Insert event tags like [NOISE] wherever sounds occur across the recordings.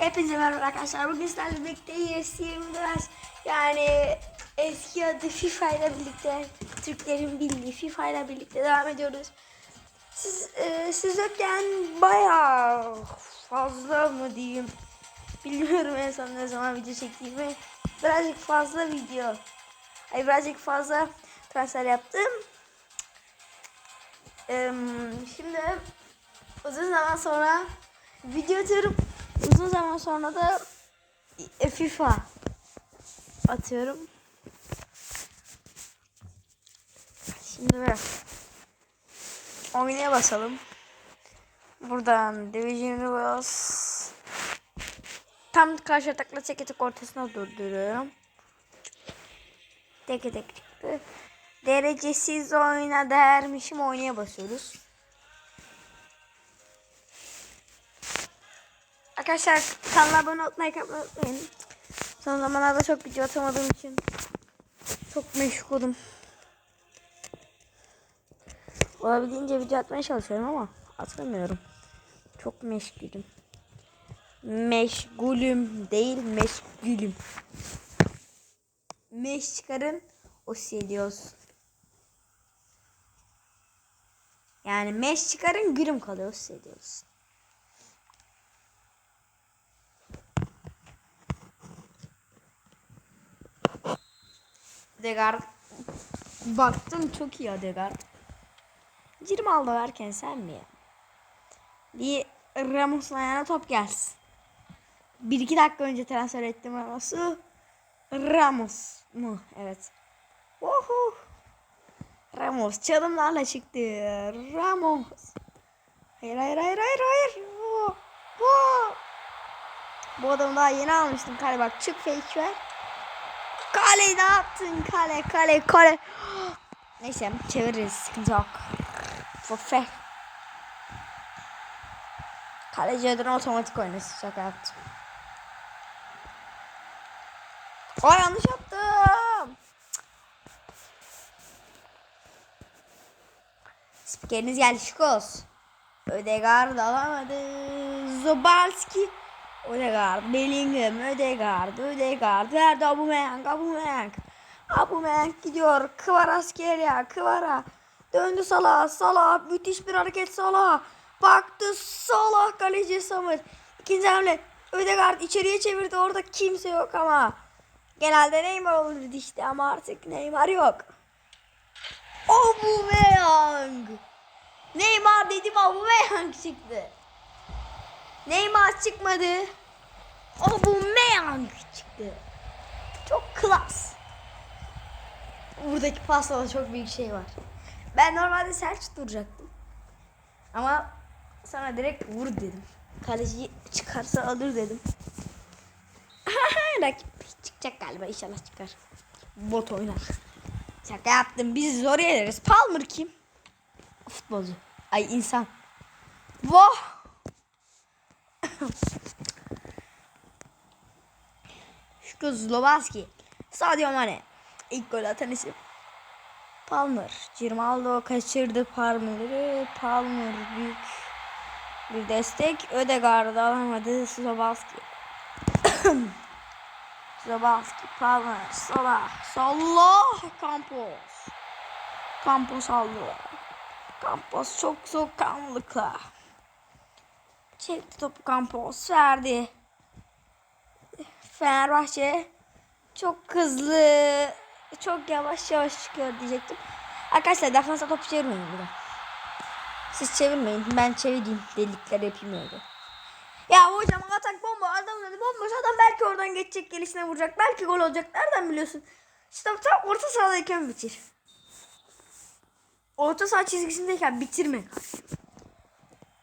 Hepinize merhaba arkadaşlar. Bugün sizlerle birlikte ES 24 yani eski adı FIFA ile birlikte Türklerin bildiği FIFA ile birlikte devam ediyoruz. Siz, e, siz yokken bayağı fazla mı diyeyim bilmiyorum en son ne zaman video çektiğimi. Birazcık fazla video. Ay birazcık fazla transfer yaptım. Eee, şimdi uzun zaman sonra video atıyorum. Uzun zaman sonra da e, FIFA atıyorum. Şimdi böyle oynaya basalım. Buradan Division Rivals tam karşı takla teke tek ortasına durduruyorum. Tek çıktı. Derecesiz oyna dermişim oynaya basıyoruz. Arkadaşlar kanala abone olmayı yapmayı unutmayın. Son zamanlarda çok video atamadığım için çok meşgulüm. Olabildiğince video atmaya çalışıyorum ama atamıyorum. Çok meşgulüm. Meşgulüm değil meşgulüm. Meş çıkarın o siliyoruz. Yani meş çıkarın gülüm kalıyor o Degard. Baktım çok iyi Degard. 20 aldı verken sen mi ya? Bir Ramos'un ayağına top gelsin. Bir iki dakika önce transfer ettim Ramos'u. Ramos mu? Evet. Oho. Ramos çalımlarla çıktı. Ramos. Hayır hayır hayır hayır hayır. Oh, oh. Bu adamı daha yeni almıştım. Kale bak çık fake ver. Kale ne yaptın? Kale kale kale. Neyse çeviririz. Sıkıntı yok. Fofe. Kaleci adına otomatik oynasın. Şaka yaptım. Ay yanlış yaptım. Spikeriniz geldi şıkos. Ödegard alamadı. Zobalski. Ödegard, Bellingham, Ödegard, Ödegard. Verdi Aubameyang, Aubameyang. Aubameyang gidiyor. Kvaratskhelia, Kvara. Döndü Salah, Salah. Müthiş bir hareket Salah. Baktı Salah kaleci Samır. İkinci hamle. Ödegard içeriye çevirdi. Orada kimse yok ama. Genelde Neymar olurdu işte ama artık Neymar yok. Aubameyang. Neymar dedim Aubameyang çıktı. Neymar çıkmadı. Aubameyang çıktı. Çok klas. Buradaki pastada çok büyük şey var. Ben normalde sert duracaktım. Ama sana direkt vur dedim. Kaleci çıkarsa alır dedim. [LAUGHS] Rakip çıkacak galiba inşallah çıkar. Bot oynar. Şaka yaptım. Biz zor yeneriz. Palmer kim? Futbolcu. Ay insan. Vah. Şükrü Zlobaski. Sadio Mane. İlk gol atan isim. Palmer. Cirmaldo kaçırdı Palmer'ı. Palmer büyük bir destek. Ödegaard alamadı. Zlobaski. [COUGHS] Zlobaski. Palmer. Salah. Salah. Campos. Campos aldı. Campos çok soğukkanlılıkla. Çekti topu Campos verdi. Fenerbahçe çok hızlı, çok yavaş yavaş çıkıyor diyecektim. Arkadaşlar defansa topu çevirmeyin burada. Siz çevirmeyin. Ben çevireyim. Delikler yapayım öyle. Ya hocam atak bomba adam dedi bomboş adam belki oradan geçecek gelişine vuracak. Belki gol olacak. Nereden biliyorsun? İşte tam orta sahadayken bitir. Orta saha çizgisindeyken bitirme.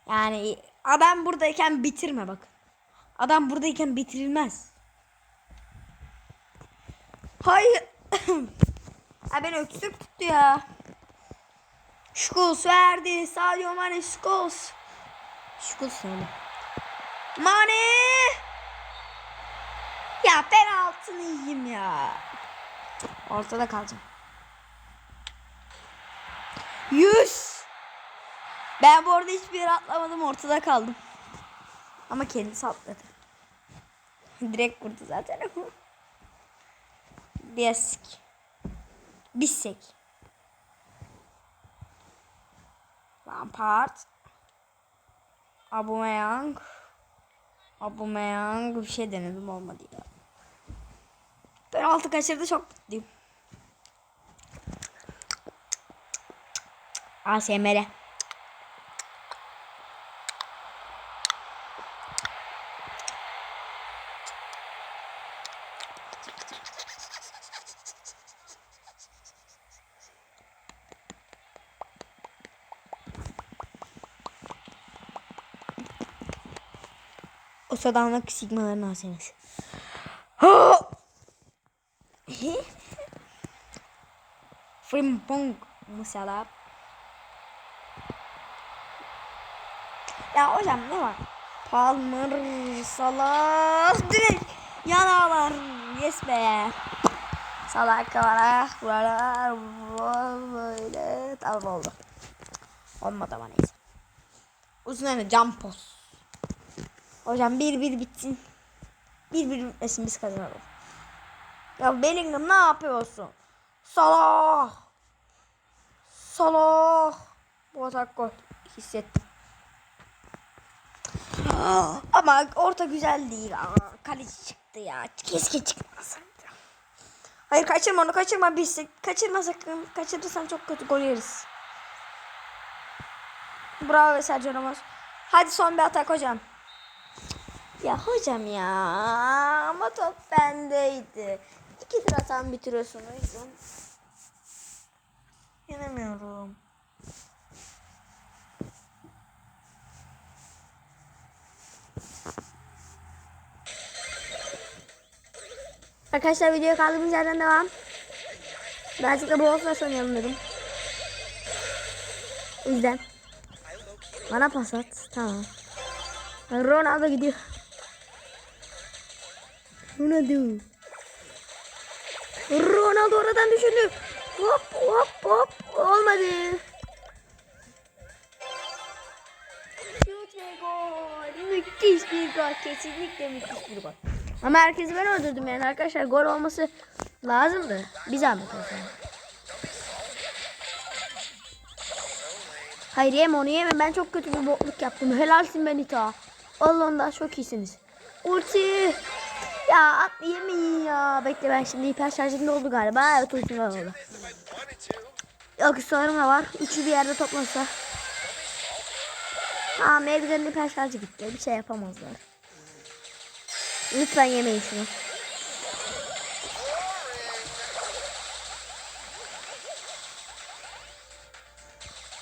Yani adam buradayken bitirme bak. Adam buradayken bitirilmez. Hayır. [COUGHS] Ay beni öksürük tuttu ya. Scholes verdi. Sadio Mane Scholes. Scholes öyle. Mane. Ya penaltını yiyeyim ya. Ortada kalacağım. 100. Ben bu arada hiçbir yere atlamadım ortada kaldım. Ama kendisi atladı. Direkt vurdu zaten. [LAUGHS] Bisk. Bisek. Lampard. Aubameyang. Aubameyang bir şey denedim olmadı ya. Penaltı kaçırdı çok mutluyum. ASMR. O sadanlık sigmaların ASMR'si. [LAUGHS] Frimpong mesela. Ya hocam ne var? Palmer, Salah, direkt yanalar. Yes be. Salah kavara, buralar böyle tamam oldu. Olmadı ama neyse. Uzun öne cam post. Hocam bir bir bitsin. Bir bir bitmesin biz kazanalım. Ya Bellingham ne yapıyorsun? Salah. Salah. Bu atak gol. Hissettim. Ama orta güzel değil. Aa, kaleci çıktı ya. Keşke çıkmasaydı. Hayır kaçırma onu kaçırma biz. Kaçırma sakın. Kaçırırsan çok kötü gol yeriz. Bravo Sergio Ramos. Hadi son bir atak hocam. Ya hocam ya ama top bendeydi. İki tur atan bitiriyorsun o yüzden. Arkadaşlar videoya kaldığımız yerden devam. Birazcık da Brawl Stars oynayalım dedim. O. Bana pas at. Tamam. Ronaldo gidiyor. Ronaldo. Ronaldo oradan düşündü. Hop hop hop. Olmadı. Şut ve gol. Müthiş bir gol. Kesinlikle müthiş bir gol. Ama herkesi ben öldürdüm yani arkadaşlar. Gol olması lazımdı. Bir zahmet olsun. Hayır yeme onu yeme. Ben çok kötü bir bokluk yaptım. Helalsin Benita. Allah'ım çok iyisiniz. Ulti. Ya at yemeyin ya. Bekle ben şimdi hiper şarjım oldu galiba. Evet ultim oldu. Sorun da var. Üçü bir yerde toplansa. Tamam Edgar'ın hiper şarjı gitti. Bir şey yapamazlar. Lütfen yemeyin şunu.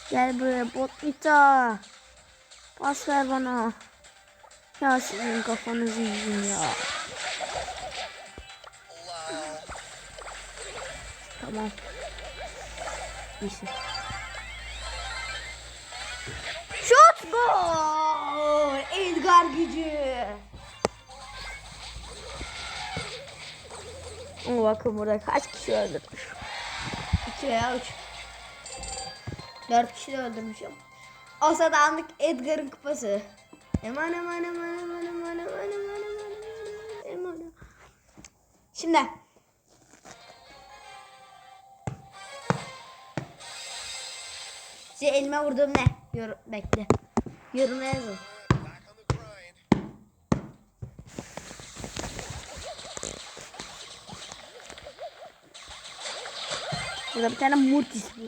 Gel buraya Botmita. Pas ver bana. Ya sizin kafanızı yiyeyim ya. Tamam. İyisin. Şut gol. Edgar gücü. Ama bakın burada kaç kişi öldürmüş. 2 veya 3. 4 kişi de öldürmüşüm. O sadanlık Edgar'ın kupası. Eman eman eman eman eman eman eman eman eman Şimdi. Size elime vurduğum ne? Yor bekle. Yoruma yazın. Burada bir tane Mortis var.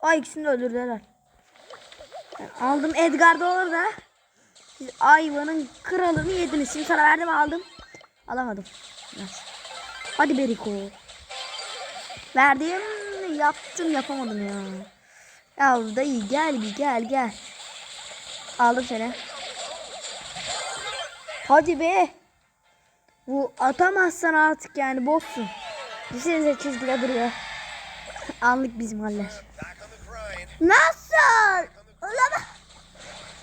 Ay ikisini de öldürdüler. Ben aldım Edgar da orada. Siz Ayva'nın kralını yediniz. Şimdi sana verdim aldım. Alamadım. Hadi Beriko. Verdim. Yaptım yapamadım ya. Ya dayı gel bir gel gel. Aldım seni. Hadi be. Bu atamazsan artık yani botsun. Düşünsenize çizgide duruyor. Anlık bizim haller. Nasıl? Olamaz.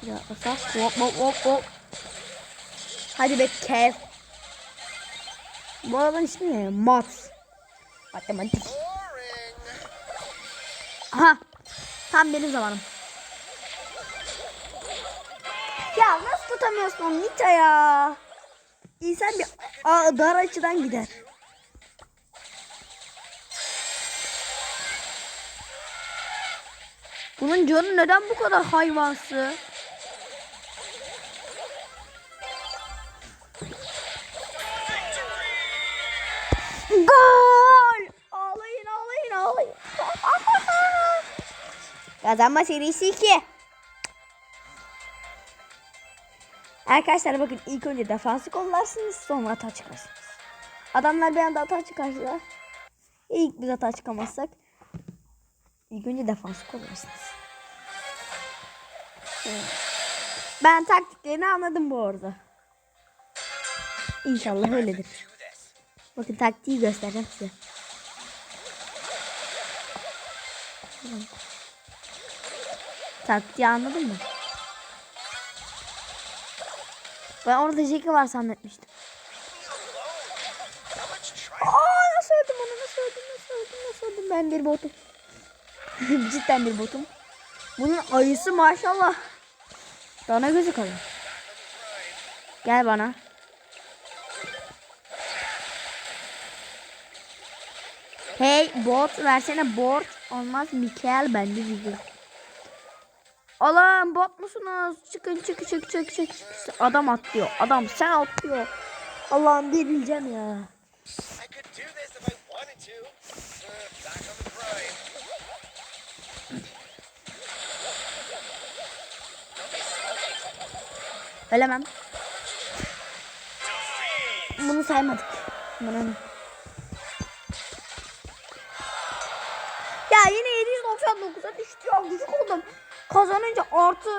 Ya asas. Hop hop hop hop. Hadi be Kev. Bu arabanın ismi ne? Mat. Matematik. Aha. Tam benim zamanım. Ya nasıl tutamıyorsun onu Nita ya? insan bir dar açıdan gider. Bunun canı neden bu kadar hayvansı? Gol! Ağlayın ağlayın ağlayın. [LAUGHS] Kazanma serisi 2. Arkadaşlar bakın ilk önce defansı kollarsınız sonra hata çıkarsınız. Adamlar bir anda hata çıkarsa ilk biz hata çıkamazsak ilk önce defansı kollarsınız. Evet. Ben taktiklerini anladım bu arada. İnşallah öyledir. Bakın taktiği göstereceğim size. Taktiği anladın mı? Ben orada Jackie var zannetmiştim. Aa nasıl öldüm onu nasıl öldüm nasıl öldüm nasıl öldüm ben bir botum. [LAUGHS] Cidden bir botum. Bunun ayısı maşallah. Dana gözü kalın. Gel bana. Hey bot versene bot. Olmaz Mikael bende dedi. Allah'ım bot musunuz? Çıkın çık çık çık çık. Adam atlıyor. Adam sen atlıyor. Allah'ım delireceğim ya. Ölemem. Bunu saymadık. Buna ne? Ya yine 799'a düştü ya. Gıcık oldum. Kazanınca artı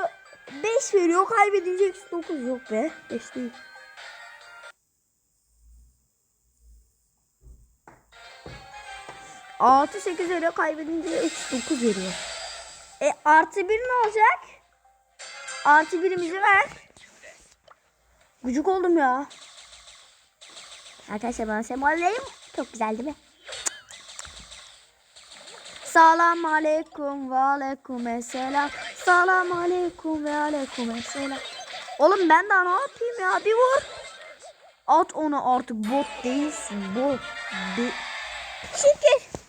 5 veriyor. Kaybedince eksi 9 yok be. 5 değil. Artı 8 veriyor. Kaybedince eksi 9 veriyor. E artı 1 ne olacak? Artı birimizi ver. Gıcık oldum ya. Arkadaşlar bana sembollerim çok güzel değil mi? Salam aleyküm ve aleyküm selam. Salam aleyküm ve aleyküm selam. Oğlum ben daha ne yapayım ya? Bir vur. At onu artık bot değilsin. Bot. De Şükür.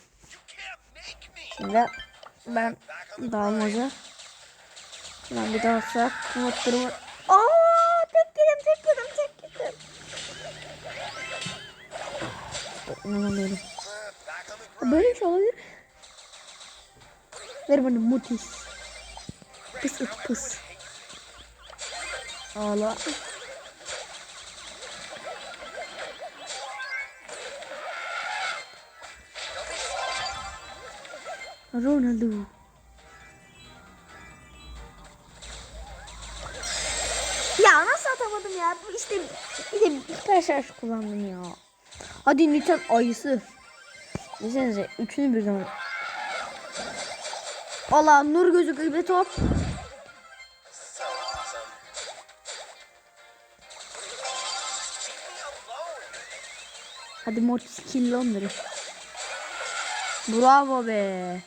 Şimdi ben dalmaca. Ben bir daha sak. Unutturum. Aa tek yedim tek yedim tek yedim. İnanamıyorum. Böyle bir şey olabilir. Ver bana mutis. Pıs it pıs. Ağla. Ronaldo. Ya? Bu işte bir de bir şarj kullandım ya. Hadi lütfen ayısı. Düşünsenize üçünü birden. Allah nur gözü gibi top. Hadi Mortis kill onları. Bravo be.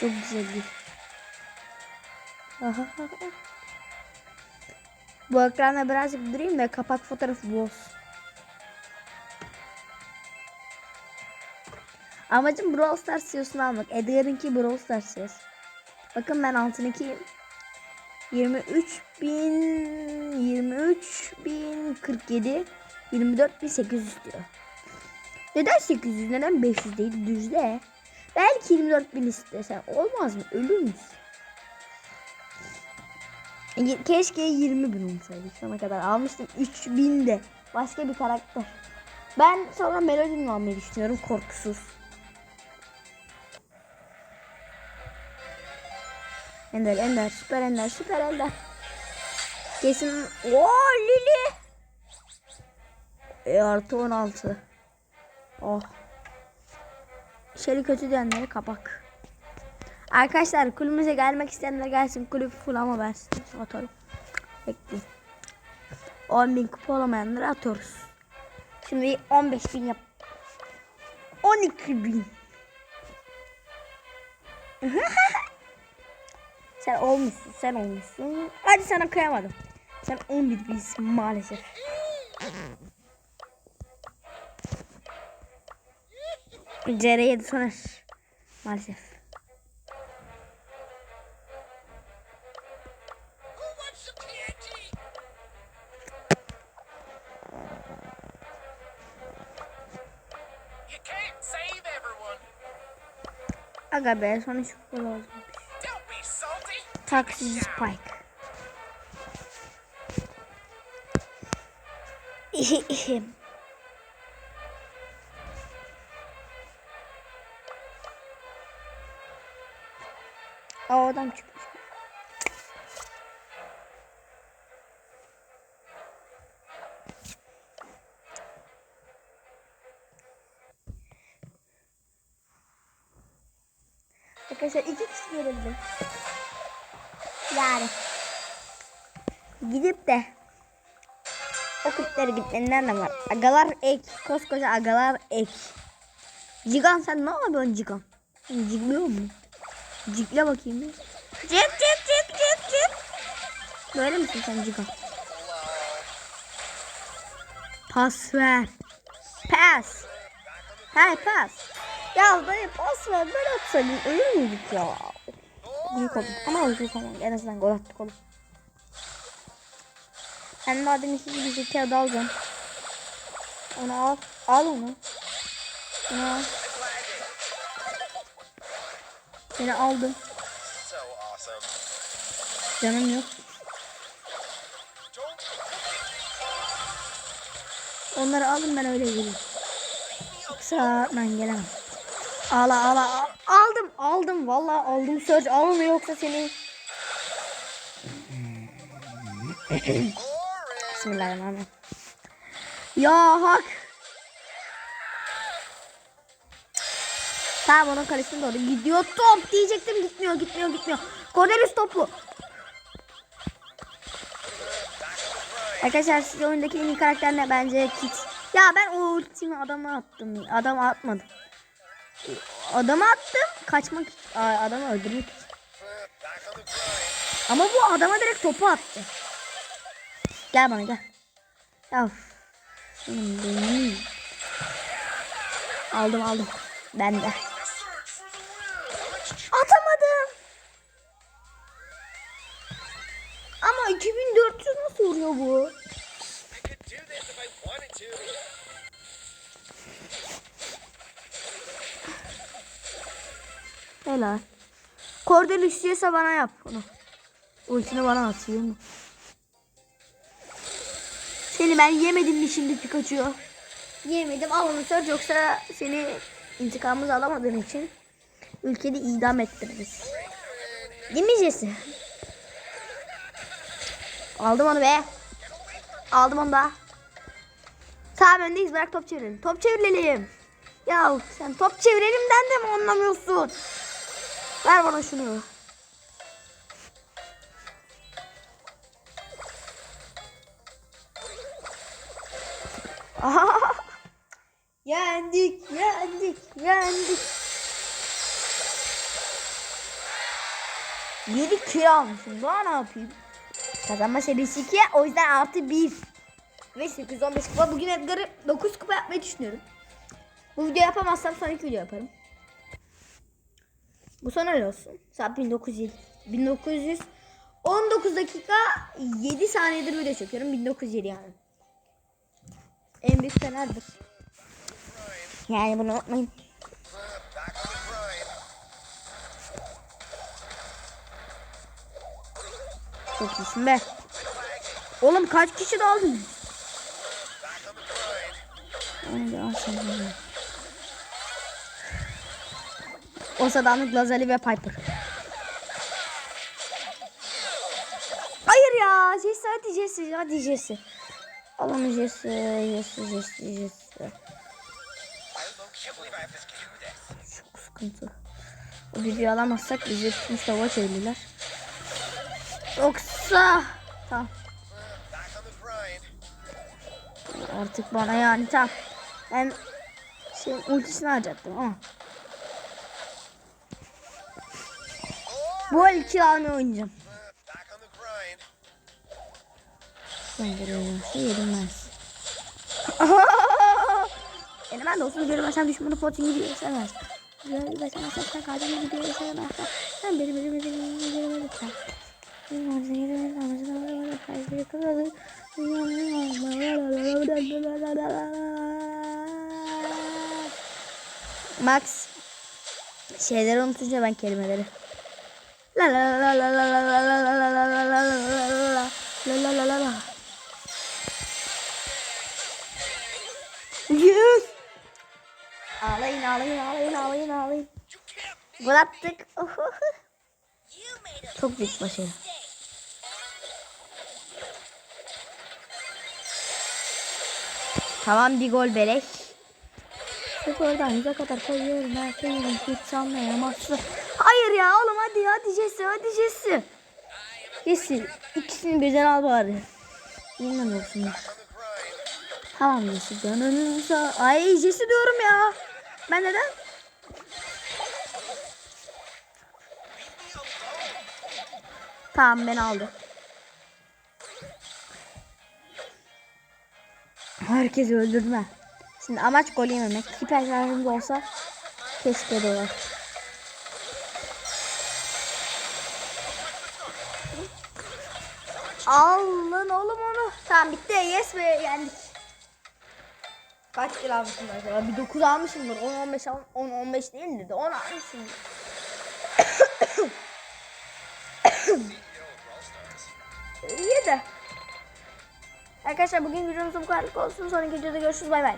Çok güzel bir. Aha. Bu ekranda birazcık durayım da kapak fotoğrafı bu olsun. Amacım Brawl Stars CEO'sunu almak. Edgar'ınki Brawl Stars CEO'su. Bakın ben altındakiyim. 23.000 23.047 24.800 diyor. Neden 800 neden 500 değil düzde? Belki 24.000 istesen olmaz mı? Ölür müsün? E, keşke 20.000 olsaydı. Sana kadar almıştım 3000 de. Başka bir karakter. Ben sonra Melodin'i almayı düşünüyorum korkusuz. Ender, Ender, süper Ender, süper Ender. Kesin. Oo Lili. E artı 16. Oh. İşleri kötü diyenleri kapak. Arkadaşlar kulübümüze gelmek isteyenler gelsin. Kulüp full ama size atarım. Bekleyin. 10 bin kupa olamayanları atıyoruz. Şimdi 15 bin yap. 12 bin. [LAUGHS] sen olmuşsun, sen olmuşsun. Hadi sana kıyamadım. Sen 11 binsin maalesef. CR yedi sonuç. Maalesef. Aga be sonuç bu olmuş. de Spike. [LAUGHS] Aa adam çıkmış. Arkadaşlar iki kişi gelebilir. Yani gidip de o kulüplere gitmenler de var. Agalar ek. Koskoca agalar ek. Cigan sen ne yapıyorsun Cigan? Sen Cigliyor mu? Cikle bakayım bir. Cik cik cik cik cik. Böyle misin sen Cigan? Pas ver. Pas. Hey pas. Ya dayı pas ver. Ben atsaydım ölür müydük ya? Büyük olduk ama öldük tamam. En azından gol attık oğlum. Ben madem iki gibi zeki adı alacağım. Onu al. Al onu. Onu al. Seni aldım. Canım yok. Onları alın ben öyle geleyim. Yoksa ben gelemem. Ağla ağla. al- Aldım aldım. Vallahi aldım. Söz alın yoksa seni. Bismillahirrahmanirrahim. Ya hak. Tamam onun kalesine doğru gidiyor top diyecektim gitmiyor gitmiyor gitmiyor. Cornelius toplu. Arkadaşlar size oyundaki en iyi karakter ne bence Kit. Ya ben o ultimi adama attım. Adama atmadım. Adama attım. Kaçmak adamı öldürmek için. Ama bu adama direkt topu attı. Gel bana gel. Benim. Aldım aldım. Ben de. Ama 2400 nasıl vuruyor bu? Helal. Kordel istiyorsa bana yap onu. Ultini bana atıyor mu? Seni ben yemedim mi şimdi Pikachu? Yemedim al onu sor yoksa seni intikamımızı alamadığın için ülkede idam ettiririz. Değil mi Jesse? Aldım onu be. Aldım onu da. Tamam öndeyiz bırak top çevirelim. Top çevirelim. Ya sen top çevirelimden de mi anlamıyorsun? Ver bana şunu. Aha! yendik, yendik, yendik. 7 kilo almışım. Daha ne yapayım? Kazanma serisi 2 o yüzden artı 1. Ve 8 15 kupa. Bugün Edgar'ı 9 kupa yapmayı düşünüyorum. Bu video yapamazsam sonraki video yaparım. Bu son öyle olsun. Saat 1907. 1919 dakika 7 saniyedir video çekiyorum. 1907 yani. En büyük fenerdir. Yani bunu unutmayın. Çok iyisin be. Oğlum kaç kişi daldın? Onu bunu. O sadanlık Lazali ve Piper. Hayır ya. Jesse hadi Jesse. Hadi Jesse. Al onu Jesse. Jesse Jesse Jesse. Çok sıkıntı. O düdüğü alamazsak bizi tüm sava çevirirler. Yoksa... Tamam. Artık bana yani tam. Ben şey ultisini alacaktım ama. Bu el iki tane oynayacağım. Gönderiyorum. Şey yenilmez. Yenilmez dostum. Görmezsen düşmanı potin gibi yesemez. Görmezsen sen kaçırma gidiyor yesemez. Sen beni beni beni beni beni beni beni Max şeyleri unutunca ben kelimeleri. La la la la la la la la la la la la la la la la la. Ağlayın ağlayın ağlayın ağlayın ağlayın. Gol. Çok büyük başarı. Tamam bir gol beleş. Bu golden yüze kadar koyuyorum. Her şeyin hiç sanmayamazsın. Hayır ya oğlum hadi hadi Jesse hadi Jesse. Jesse ikisini birden al bari. Yeniden olsun. Tamam Jesse canını sağ... Ay Jesse diyorum ya. Ben neden? Tamam ben aldı. Herkesi öldürme. Şimdi amaç gol yememek. Hiper şarjımız olsa keşke de olur. Al lan oğlum onu. Tamam bitti. Yes be yendik. Kaç kilo almışım acaba? Bir 9 almışımdır. 10 15 al 10 15 değil de 10 almışımdır. Arkadaşlar bugün videomuz bu kadarlık olsun. Sonraki videoda görüşürüz. Bay bay.